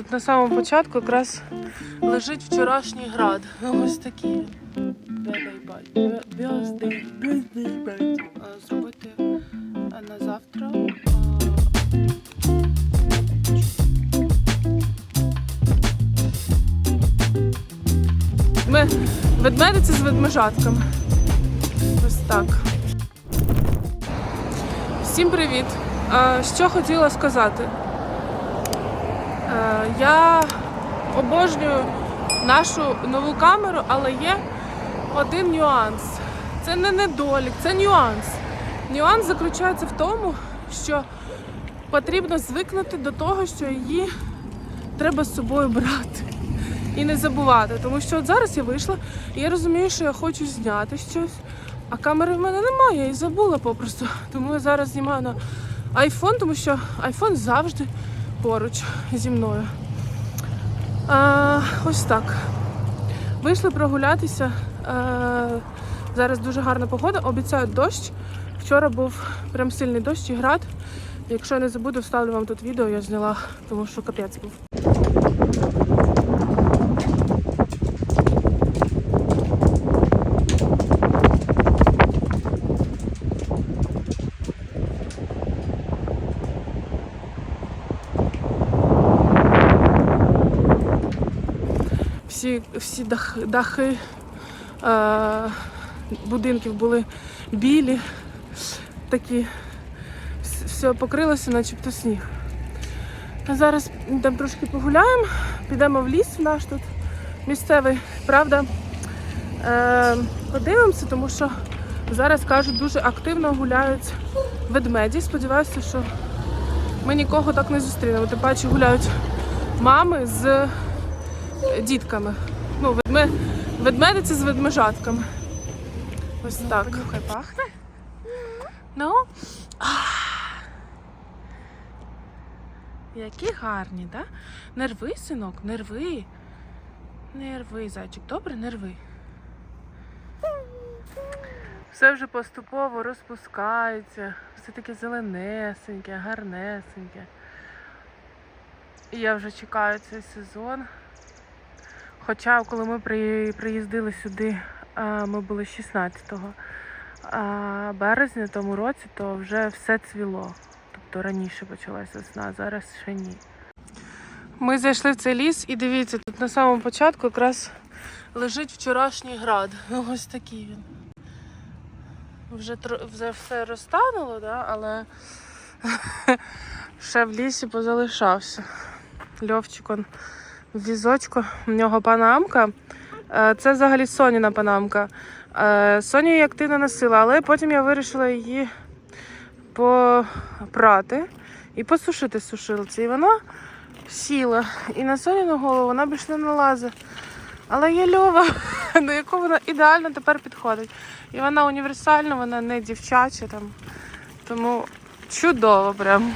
Тут на самому початку якраз лежить вчорашній град. Ось такий. Е, Зробити е, на завтра. Ми ведмедиці з ведмежатками. Ось так. Всім привіт! Е, Що хотіла сказати? Я обожнюю нашу нову камеру, але є один нюанс. Це не недолік, це нюанс. Нюанс заключається в тому, що потрібно звикнути до того, що її треба з собою брати і не забувати. Тому що от зараз я вийшла і я розумію, що я хочу зняти щось, а камери в мене немає, я її забула попросту. Тому я зараз знімаю на iPhone, тому що iPhone завжди поруч зі мною. А, ось так. Вийшли прогулятися. А, зараз дуже гарна погода. Обіцяють дощ. Вчора був прям сильний дощ і град. Якщо я не забуду, вставлю вам тут відео, я зняла, тому що капець був. Всі, всі дах, дахи е, будинків були білі, такі, все покрилося, начебто сніг. Зараз там трошки погуляємо, підемо в ліс наш тут місцевий, правда. Е, подивимося, тому що зараз кажуть, дуже активно гуляють ведмеді. Сподіваюся, що ми нікого так не зустрінемо. Тим паче гуляють мами з дітками. Ну, ведме... ведмедиці з ведмежатками. Ось так. Понюхай, пахне? Ну? Які гарні, так? Да? Нерви, синок, нерви. Нерви, зайчик, добре, нерви. Все вже поступово розпускається, все таке зеленесеньке, гарнесеньке. І я вже чекаю цей сезон. Хоча, коли ми приїздили сюди, ми були 16 а, березня тому році, то вже все цвіло. Тобто раніше почалася весна, а зараз ще ні. Ми зайшли в цей ліс і дивіться, тут на самому початку якраз лежить вчорашній град. Ось такий він. Вже, вже все розтануло, да? але ще в лісі позалишався. Льовчик он візочку. У нього панамка. Е, Це взагалі Соніна панамка. Е, Соня її активно носила, але потім я вирішила її попрати і посушити сушилці. І вона сіла. І на Соніну голову вона більше не налазить. Але є льова, до якого вона ідеально тепер підходить. І вона універсальна, вона не дівчача там. Тому чудово прям.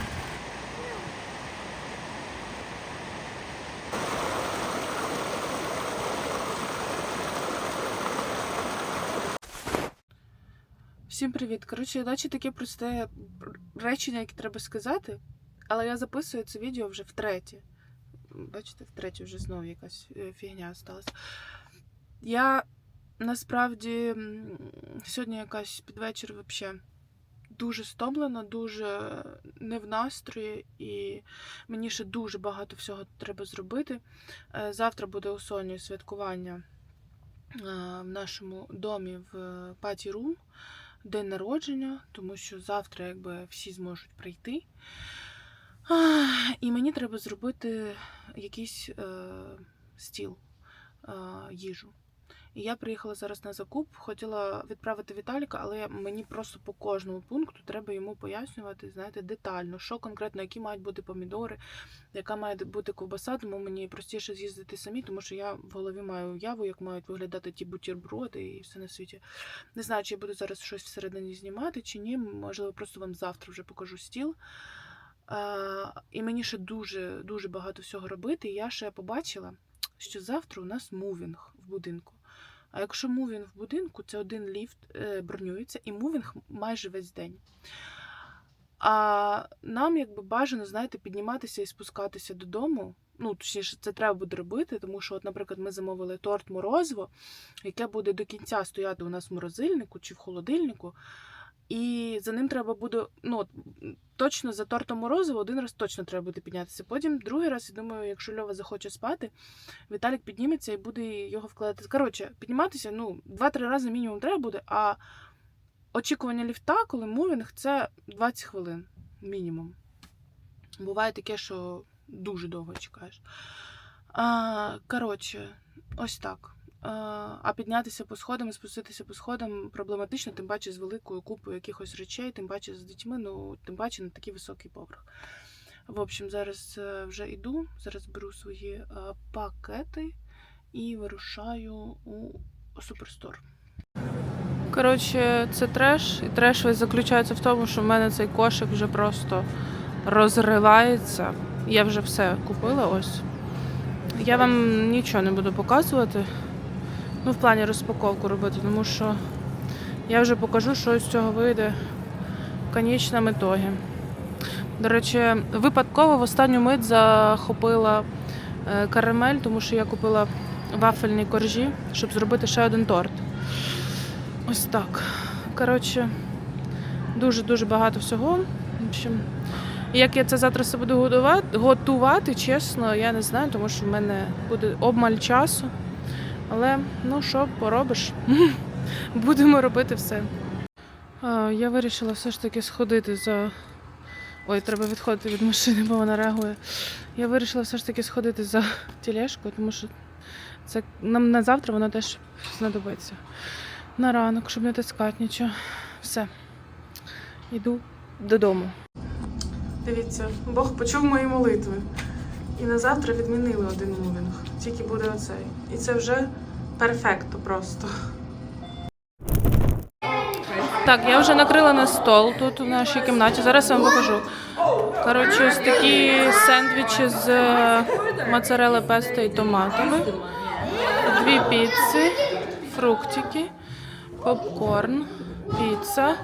Всім привіт. Коротше, наче таке просте речення, яке треба сказати, але я записую це відео вже втретє. Бачите, втретє вже знову якась е, фігня сталася. Я насправді сьогодні якась під вечір взагалі дуже стомлена, дуже не в настрої, і мені ще дуже багато всього треба зробити. Е, Завтра буде у Соні святкування е, в нашому домі в Паті Рум день народження, тому що завтра якби всі зможуть прийти. І мені треба зробити якийсь е, стіл е, їжу. І я приїхала зараз на закуп, хотіла відправити Віталіка, але мені просто по кожному пункту треба йому пояснювати, знаєте, детально, що конкретно, які мають бути помідори, яка має бути ковбаса, тому мені простіше з'їздити самі, тому що я в голові маю уяву, як мають виглядати ті бутерброди і все на світі. Не знаю, чи я буду зараз щось всередині знімати, чи ні. Можливо, просто вам завтра вже покажу стіл. Е, і мені ще дуже дуже багато всього робити. І я ще побачила, що завтра у нас мувінг в будинку. А якщо мувінг в будинку, це один ліфт е, бронюється, і мувінг майже весь день. А нам якби бажано, знаєте, підніматися і спускатися додому Ну, точніше, це треба буде робити, тому що, от, наприклад, ми замовили торт морозиво, яке буде до кінця стояти у нас в морозильнику чи в холодильнику. І за ним треба буде, ну, точно за тортом морозиво один раз точно треба буде піднятися. Потім другий раз, я думаю, якщо Льова захоче спати, Віталік підніметься і буде його вкладати. Коротше, підніматися, ну, два-три рази мінімум треба буде, а очікування ліфта, коли мувінг, це 20 хвилин мінімум. Буває таке, що дуже довго чекаєш. А, коротше, ось так. А, піднятися по сходам і спуститися по сходам проблематично, тим паче з великою купою якихось речей, тим паче з дітьми, ну, тим паче на такий високий поверх. В общем, зараз е, вже йду, зараз беру свої е, пакети і вирушаю у суперстор. Коротше, це треш, і треш весь заключається в тому, що в мене цей кошик вже просто розривається. Я вже все купила ось. Я вам нічого не буду показувати. Ну, в плані розпаковку робити, тому що я вже покажу, що з цього вийде конечному ітогі. До речі, випадково в останню мить захопила е, карамель, тому що я купила вафельні коржі, щоб зробити ще один торт. Ось так. Коротше, дуже-дуже багато всього. Як я це завтра все буду готувати, чесно, я не знаю, тому що в мене буде обмаль часу. Але ну що поробиш? Будемо робити все. Я вирішила все ж таки сходити за. Ой, треба відходити від машини, бо вона реагує. Я вирішила все ж таки сходити за тележкою, тому що це нам на завтра воно теж знадобиться. На ранок, щоб не таскати нічого. Все. Йду додому. Дивіться, Бог почув мої молитви. І на завтра відмінили один мувінг. Тільки буде оцей. І це вже перфекто просто. Так, я вже накрила на стол тут у нашій кімнаті. Зараз я вам покажу. Коротше, ось такі сендвічі з е, моцарелла песто і томатами. Дві піци, фруктики, попкорн, піца.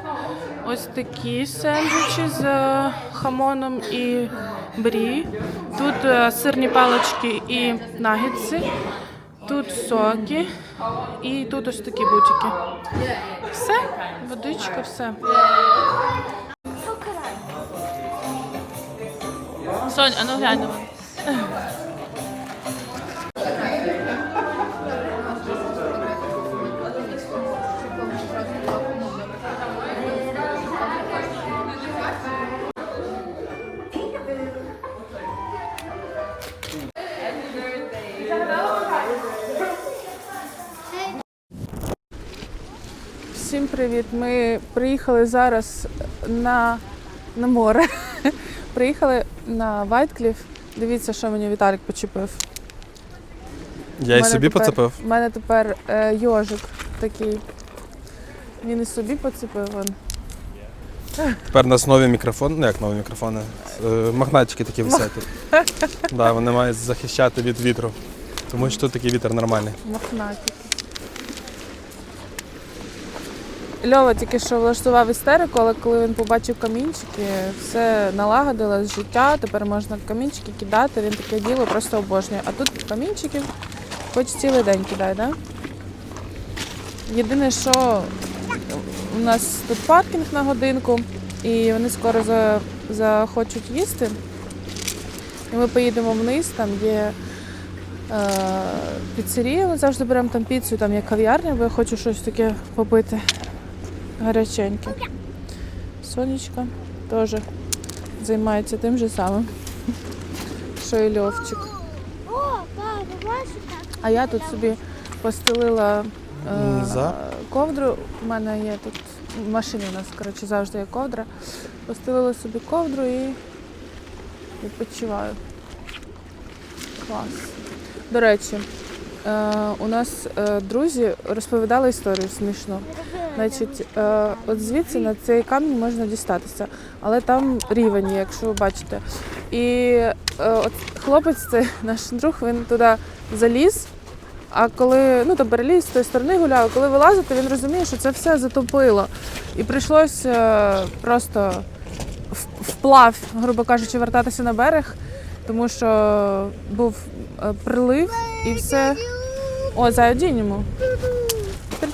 Ось такі сендвічі з е, хамоном і брі. Тут е, сирні палички і нагетси. Тут соки і тут ось такі бутики. Все, водичка, все. Сонь, а ну глянь. Привіт! Ми приїхали зараз на, на море. приїхали на Вайткліф. Дивіться, що мені Віталік почепив. Я і собі тепер- поцепив. У мене тепер е, йожик такий. Він і собі поцепив. Он. Тепер у нас нові мікрофони, ну як нові мікрофони, е, магнатики такі висять. Да, вони мають захищати від вітру. Тому що тут такий вітер нормальний. Мохнатики. Льова тільки що влаштував істерику, але коли він побачив камінчики, все налагодилось життя, тепер можна камінчики кидати, він таке діло просто обожнює. А тут камінчиків хоч цілий день кидай, да? Єдине, що у нас тут паркінг на годинку, і вони скоро за, захочуть їсти. І ми поїдемо вниз, там є е, піцерія. Ми завжди беремо там піцу, там є кав'ярня, бо я хочу щось таке попити гаряченьке. Сонечка теж займається тим же самим, що і Льовчик. А я тут собі постелила е, ковдру. У мене є тут в машині у нас коротше, завжди є ковдра. Постелила собі ковдру і відпочиваю. Клас. До речі, е, у нас е, друзі розповідали історію смішно. Значить, е, от звідси на цей камінь можна дістатися, але там рівень, якщо ви бачите. І е, от хлопець, це наш друг, він туди заліз. А коли ну там переліз з тої сторони гуляв, коли вилазити, він розуміє, що це все затопило. І прийшлося е, просто вплав, грубо кажучи, вертатися на берег. тому що був прилив і все. О, одінь йому.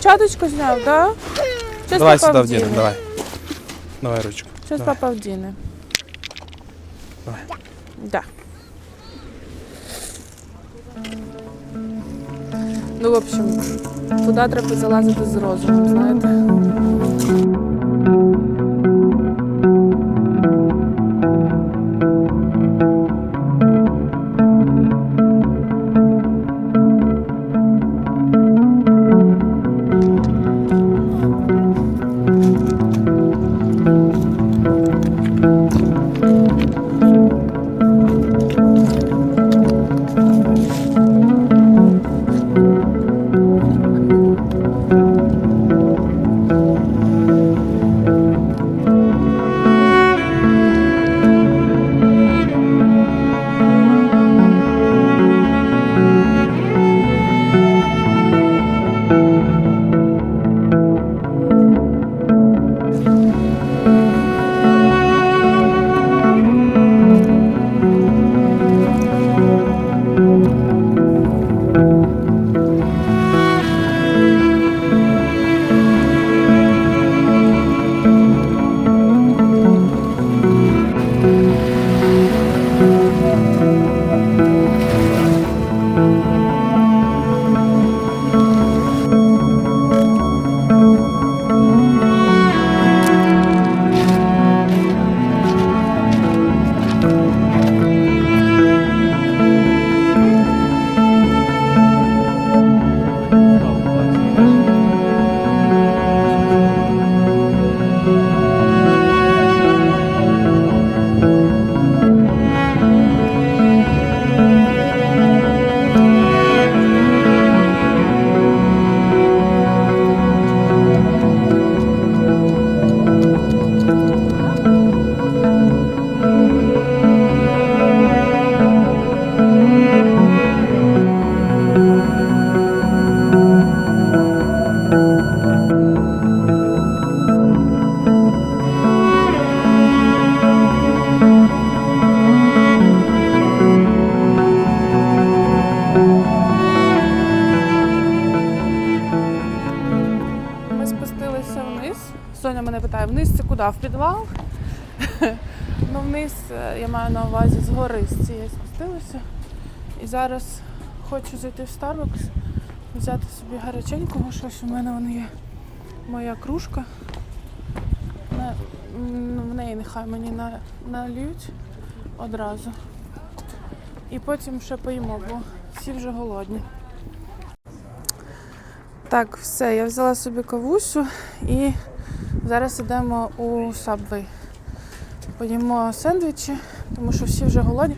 Перчаточку зняв, так? Да? Щас давай папа сюди вдіне. вдінемо, давай. Давай ручку. Щас Давай. папа вдіне. Давай. Да. Ну, в общем, туди треба залазити з розумом, знаєте. Вниз це куди? В підвал? ну, вниз е, я маю на увазі з гори з цієї спустилися. І зараз хочу зайти в Starbucks, взяти собі гаряченького щось. У мене вон є моя кружка. На, в неї нехай мені на, нальють одразу. І потім ще поїмо, бо всі вже голодні. Так, все, я взяла собі кавусю і зараз йдемо у Subway. Поїмо сендвічі, тому що всі вже голодні.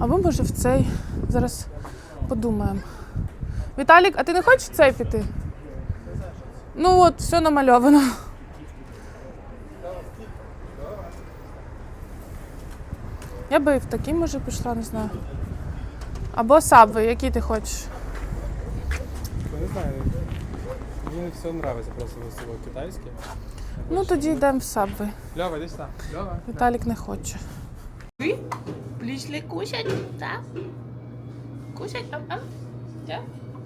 А ми може в цей зараз подумаємо. Віталік, а ти не хочеш в цей піти? Ну от, все намальовано. Я би і в такий може пішла, не знаю. Або Subway, який ти хочеш. Не знаю. Мені все подобається просто за село китайське. Ну тоді йдемо в Subway. Льова, йди сюди. Льова. Віталік не хоче. Ви Пришли кушать, да? Кушать, ам-ам?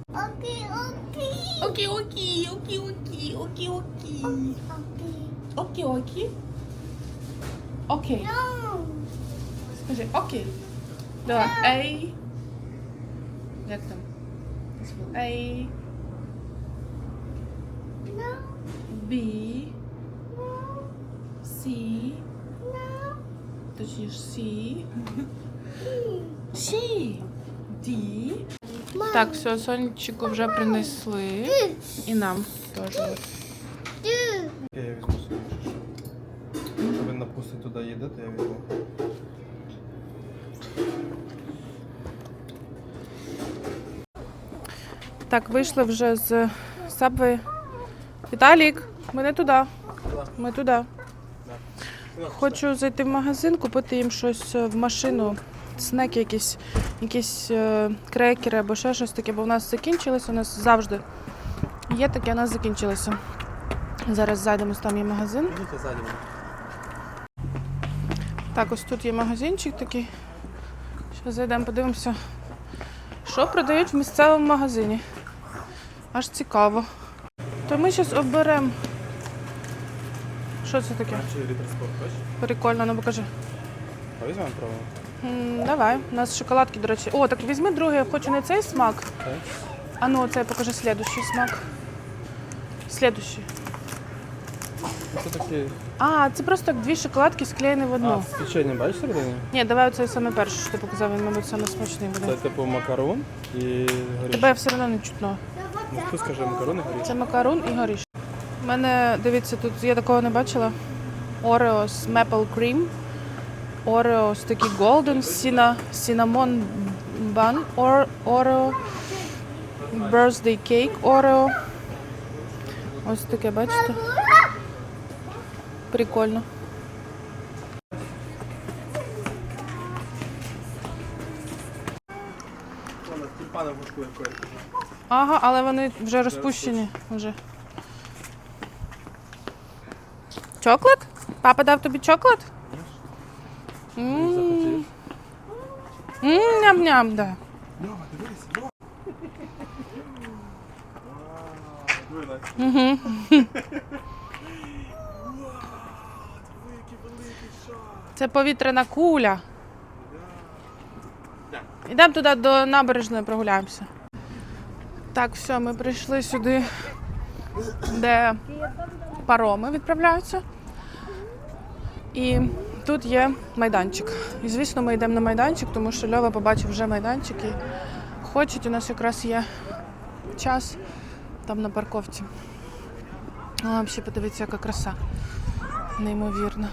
Окей, окей. Окей, окей, окей, окей, окей, окей. Окей. Окей, окей. Окей. Скажи, окей. Давай, ей. Як там? Ей, сі. No. Точніше, сі. Сі. Ді. Так, все, сонечку вже принесли. І нам теж. Я візьму собі. Ви напустить туди їдете, я візьму. Так, вийшли вже з Subway. Віталік, ми не туди. Ми туди. Хочу зайти в магазин, купити їм щось е, в машину, снеки якісь, якісь е, крекери або ще щось таке, бо в нас закінчилося. У нас завжди є таке, у нас закінчилося. Зараз зайдемо, там є магазин. Так, ось тут є магазинчик такий. Зайдемо, подивимося, що продають в місцевому магазині. Аж цікаво. То ми зараз оберемо. Що це таке? Прикольно, ну покажи. А візьмемо пробуємо. М, Давай, у нас шоколадки, до речі. О, так візьми другий, я хочу не цей смак. Так. А ну, оцей покажи слідущий смак. Слідущий. Це такі. А, це просто як дві шоколадки склеєні в А, одну. з печенням, бачиш середині? Ні, давай оцей саме перший, що ти показав, він, мабуть, саме смачний буде. Це типу макарон і горішок. Тебе все одно не чутно. Ну, хто скаже макарон і горішок? Це макарон і горіш. У мене, дивіться, тут я такого не бачила. Орео з Maple Cream. Орео з такий Golden Cinnamon, Cinnamon Bun Oreo. Birthday Cake Oreo. Ось таке, бачите? Прикольно. Ага, але вони вже розпущені. Вже. Чоклад? Папа дав тобі чоклад? Ням-ням, да. Це повітряна куля. Йдемо туди до набережної прогуляємося. Так, все, ми прийшли сюди, де пароми відправляються. І тут є майданчик. І звісно, ми йдемо на майданчик, тому що Льова побачив вже майданчик і хочуть. У нас якраз є час там на парковці. А, взагалі, подивіться, яка краса. Неймовірна.